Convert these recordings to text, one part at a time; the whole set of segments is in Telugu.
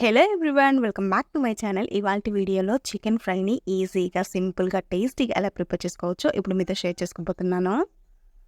Hello everyone welcome back to my channel ఇవాళ వీడియోలో చికెన్ ఫ్రైని ఈజీగా సింపుల్గా టేస్టీగా ఎలా ప్రిపేర్ చేసుకోవచ్చో ఇప్పుడు మీతో షేర్ చేసుకోబోతున్నాను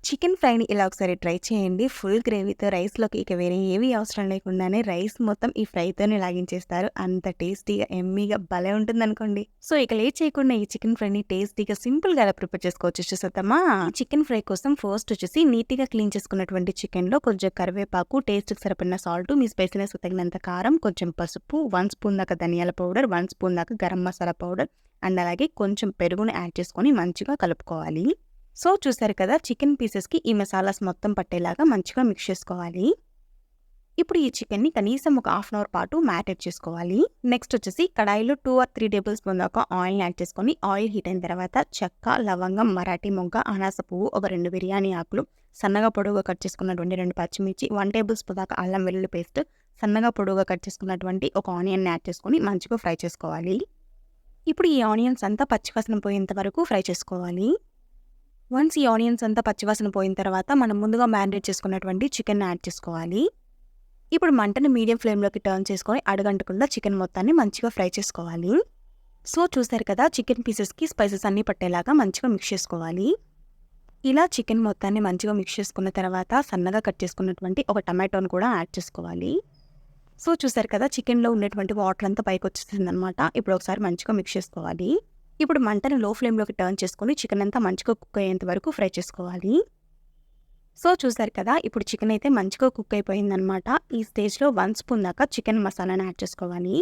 చికెన్ ఫ్రైని ఇలా ఒకసారి ట్రై చేయండి. ఫుల్ గ్రేవీతో రైస్లోకి ఇక వేరే ఏవి అవసరం లేకుండానే రైస్ మొత్తం ఈ ఫ్రైతోనే లాగించేస్తారు. అంత టేస్టీగా ఎమ్మీగా భలే ఉంటుంది అనుకోండి సో ఇక లేట్ చేయకుండా ఈ చికెన్ ఫ్రైని టేస్టీగా సింపుల్గా ఎలా ప్రిపేర్ చేసుకోవచ్చు చూసేద్దామా చికెన్ ఫ్రై కోసం ఫస్ట్ వచ్చేసి నీట్గా క్లీన్ చేసుకున్నటువంటి చికెన్లో కొంచెం కరివేపాకు టేస్ట్కి సరిపడిన సాల్ట్ మీ స్పైసీనెస్ తగినంత కారం కొంచెం పసుపు వన్ స్పూన్ దాకా ధనియాల పౌడర్ వన్ స్పూన్ దాకా గరం మసాలా పౌడర్ అండ్ అలాగే కొంచెం పెరుగును యాడ్ చేసుకొని మంచిగా కలుపుకోవాలి. సో చూసారు కదా చికెన్ పీసెస్కి ఈ మసాలాస్ మొత్తం పట్టేలాగా మంచిగా మిక్స్ చేసుకోవాలి. ఇప్పుడు ఈ చికెన్ని కనీసం ఒక హాఫ్ అన్ అవర్ పాటు మ్యారినేట్ చేసుకోవాలి. నెక్స్ట్ వచ్చేసి కడాయిలో two or three tablespoon దాకా ఆయిల్ యాడ్ చేసుకొని ఆయిల్ హీట్ అయిన తర్వాత చెక్క లవంగం మరాఠీ మొగ్గ అనాస పువ్వు ఒక రెండు బిర్యానీ ఆకులు సన్నగా పొడవుగా కట్ చేసుకున్నటువంటి రెండు పచ్చిమిర్చి వన్ టేబుల్ స్పూన్ దాకా అల్లం వెల్లుల్లి పేస్ట్ సన్నగా పొడవుగా కట్ చేసుకున్నటువంటి ఒక ఆనియన్ యాడ్ చేసుకొని మంచిగా ఫ్రై చేసుకోవాలి. ఇప్పుడు ఈ ఆనియన్స్ అంతా పచ్చివాసన పోయేంత వరకు ఫ్రై చేసుకోవాలి. వన్స్ ఈ ఆనియన్స్ అంతా పచ్చివాసన పోయిన తర్వాత మనం ముందుగా మ్యారినేట్ చేసుకున్నటువంటి చికెన్ యాడ్ చేసుకోవాలి. ఇప్పుడు మంటను మీడియం ఫ్లేమ్లోకి టర్న్ చేసుకొని అడగంటకుండా చికెన్ మొత్తాన్ని మంచిగా ఫ్రై చేసుకోవాలి. సో చూసారు కదా చికెన్ పీసెస్కి స్పైసెస్ అన్నీ పట్టేలాగా మంచిగా మిక్స్ చేసుకోవాలి. ఇలా చికెన్ మొత్తాన్ని మంచిగా మిక్స్ చేసుకున్న తర్వాత సన్నగా కట్ చేసుకున్నటువంటి ఒక టమాటోని కూడా యాడ్ చేసుకోవాలి. సో చూసారు కదా చికెన్లో ఉన్నటువంటి వాటర్ అంతా పైకి వచ్చేసింది అనమాట ఇప్పుడు ఒకసారి మంచిగా మిక్స్ చేసుకోవాలి. ఇప్పుడు మంటను లో ఫ్లేమ్లోకి టర్న్ చేసుకొని చికెన్ అంతా మంచిగా కుక్ అయ్యేంత వరకు ఫ్రై చేసుకోవాలి. సో చూసారు కదా ఇప్పుడు చికెన్ అయితే మంచిగా కుక్ అయిపోయిందనమాట ఈ స్టేజ్లో వన్ స్పూన్ దాకా చికెన్ మసాలాను యాడ్ చేసుకోవాలి.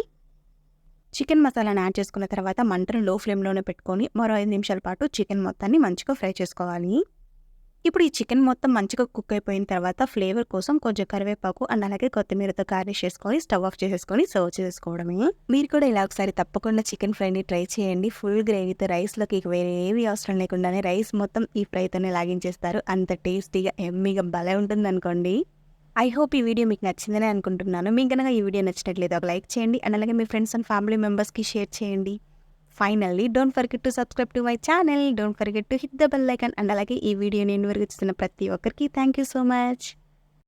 చికెన్ మసాలాను యాడ్ చేసుకున్న తర్వాత మంటను లో ఫ్లేమ్లోనే పెట్టుకొని మరో ఐదు నిమిషాల పాటు చికెన్ మొత్తాన్ని మంచిగా ఫ్రై చేసుకోవాలి. ఇప్పుడు ఈ చికెన్ మొత్తం మంచిగా కుక్ అయిపోయిన తర్వాత ఫ్లేవర్ కోసం కొంచెం కరివేపాకు అండ్ అలాగే కొత్తిమీరతో గార్నిష్ చేసుకొని స్టవ్ ఆఫ్ చేసేసుకొని సర్వ్ చేసుకోవడమే. మీరు కూడా ఇలా ఒకసారి తప్పకుండా చికెన్ ఫ్రైని ట్రై చేయండి. ఫుల్ గ్రేవీతో రైస్లోకి ఇక వేరే ఏవి అవసరం లేకుండానే రైస్ మొత్తం ఈ ఫ్రైతోనే లాగించేస్తారు. అంత టేస్టీగా ఎమ్మీగా భలే ఉంటుంది అనుకోండి. ఐ హోప్ ఈ వీడియో మీకు నచ్చిందని అనుకుంటున్నాను. మీకు కనుక ఈ వీడియో నచ్చినట్లయితే ఒక లైక్ చేయండి. అండ్ అలాగే మీ ఫ్రెండ్స్ అండ్ ఫ్యామిలీ మెంబర్స్కి షేర్ చేయండి. Finally don't forget to subscribe to my channel don't forget to hit the bell icon and అలాగే ఈ వీడియో నేను వరకు ప్రతి ఒక్కరికి థ్యాంక్ యూ సో మచ్